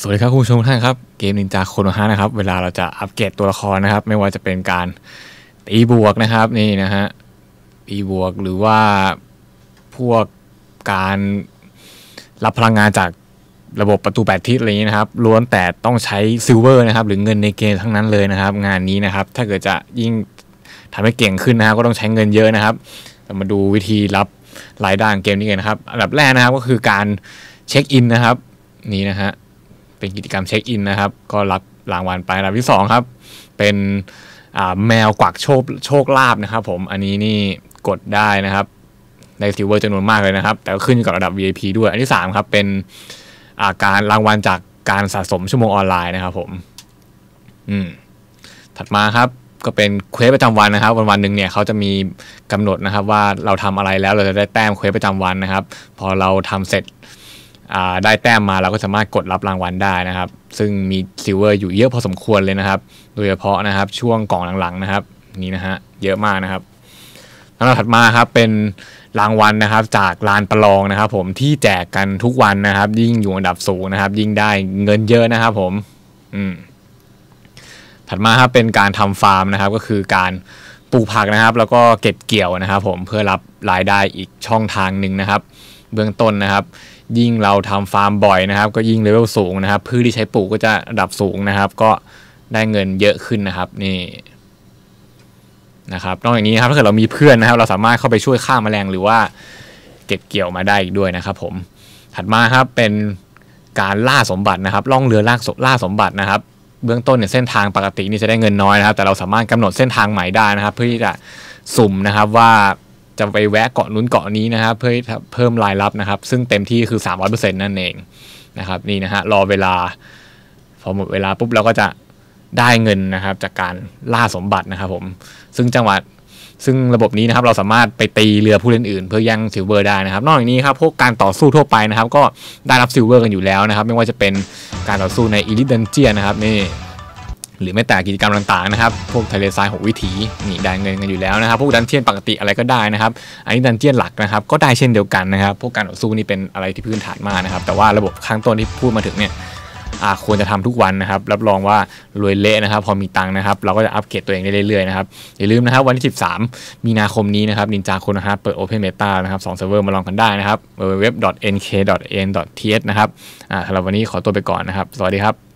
สวัสดีครับคุณผู้ชมท่านครับ เกมนินจาโคโนฮะนะครับ เวลาเราจะอัปเกรดตัวละครนะครับ ไม่ว่าจะเป็นการตีบวกนะครับนี่นะฮะตีบวกหรือว่าพวกการรับพลังงานจากระบบประตูแปดทิศอะไรอย่างนี้นะครับล้วนแต่ต้องใช้ซิลเวอร์นะครับ หรือเงินในเกมทั้งนั้นเลยนะครับ งานนี้นะครับ ถ้าเกิดจะยิ่งทำให้เก่งขึ้นนะครับก็ต้องใช้เงินเยอะนะครับมาดูวิธีรับรายได้เกมนี้กันนะครับ อันดับแรกนะครับก็คือการเช็คอินนะครับ นี่นะฮะ เป็นกิจกรรมเช็คอินนะครับ ก็รับรางวัลไปอันดับที่ 2 ครับ เป็นแมวกวักโชคโชคลาภนะครับ ผมอันนี้นี่กดได้นะครับในซิลเวอร์จำนวนมากเลยนะครับ แต่ก็ขึ้นอยู่กับระดับ VIP ด้วย อันที่ 3 ครับ เป็นการรางวัลจากการสะสมชั่วโมงออนไลน์นะครับ ผม อืม ถัดมาครับก็เป็นเควสประจำวันนะครับ วันวันหนึ่งเนี่ยเขาจะมีกำหนดนะครับ ว่าเราทำอะไรแล้วเราจะได้แต้มเควสประจำวันนะครับ พอเราทำเสร็จ ได้แต้มมาเราก็สามารถกดรับรางวัลได้นะครับ ซึ่งมีซิลเวอร์อยู่เยอะพอสมควรเลยนะครับ โดยเฉพาะนะครับช่วงกล่องหลังๆนะครับนี่นะฮะเยอะมากนะครับลำดับถัดมาครับเป็นรางวัลนะครับจากลานประลองนะครับ ผมที่แจกกันทุกวันนะครับ ยิ่งอยู่อันดับสูงนะครับ ยิ่งได้เงินเยอะนะครับ ผม อืมถัดมาครับเป็นการทำฟาร์มนะครับ ก็คือการปลูกผักนะครับ แล้วก็เก็บเกี่ยวนะครับ ผมเพื่อรับรายได้อีกช่องทางหนึ่งนะครับ เบื้องต้นนะครับ ยิ่งเราทำฟาร์มบ่อยนะครับ ก็ยิ่งเลเวลสูงนะครับพืชที่ใช้ปลูกก็จะระดับสูงนะครับ ก็ได้เงินเยอะขึ้นนะครับนี่นะครับนอกจากนี้นครับถ้าเกิดเรามีเพื่อนนะครับ เราสามารถเข้าไปช่วยฆ่ามาแมลงหรือว่าเก็บเกี่ยวมาได้อีกด้วยนะครับ ผมถัดมาครับเป็นการล่าสมบัตินะครับ ล่องเรือล่าล่าสมบัตินะครับ เบื้องต้นเนี่ยเส้นทางปกตินี่จะได้เงินน้อยนะครับ แต่เราสามารถกำหนดเส้นทางใหม่ได้นะครับ เพื่อที่จะสุ่มนะครับว่า จะไปแวะเกาะนู้นเกาะนี้นะครับเพื่อเพิ่มรายรับนะครับ ซึ่งเต็มที่คือ 300%นั่นเองนะครับนี่นะฮะรอเวลาพอหมดเวลาปุ๊บเราก็จะได้เงินนะครับ จากการล่าสมบัตินะครับผมซึ่งจังหวัดซึ่งระบบนี้นะครับเราสามารถไปตีเรือผู้เล่นอื่น เพื่อยังซิลเวอร์ได้นะครับ นอกจากนี้ครับพวกการต่อสู้ทั่วไปนะครับ ก็ได้รับซิลเวอร์กันอยู่แล้วนะครับ ไม่ว่าจะเป็นการต่อสู้ในอีลิทเดนเจียนะครับนี่ หรือแม้แต่กิจกรรมต่างๆนะครับ พวกทะเลทรายหกวิถีนี่ได้เงินกันอยู่แล้วนะครับ พวกดันเจียนปกติอะไรก็ได้นะครับ อันนี้ดันเจียนหลักนะครับ ก็ได้เช่นเดียวกันนะครับ พวกการต่อสู้นี่เป็นอะไรที่พื้นฐานมากนะครับ แต่ว่าระบบข้างต้นที่พูดมาถึงเนี่ยควรจะทำทุกวันนะครับ รับรองว่ารวยเละนะครับ พอมีตังค์นะครับ เราก็จะอัปเกรดตัวเองได้เรื่อยๆนะครับ อย่าลืมนะครับ วันที่ 13 มีนาคมนี้นะครับนินจาโคนะฮะเปิด Open Beta นะครับ2เซิร์ฟเวอร์มาลองกันได้นะครับ www.nk.n.th นะครับสำหรับวันนี้ขอตัวไปก่อนนะครับ สวัสดีครับ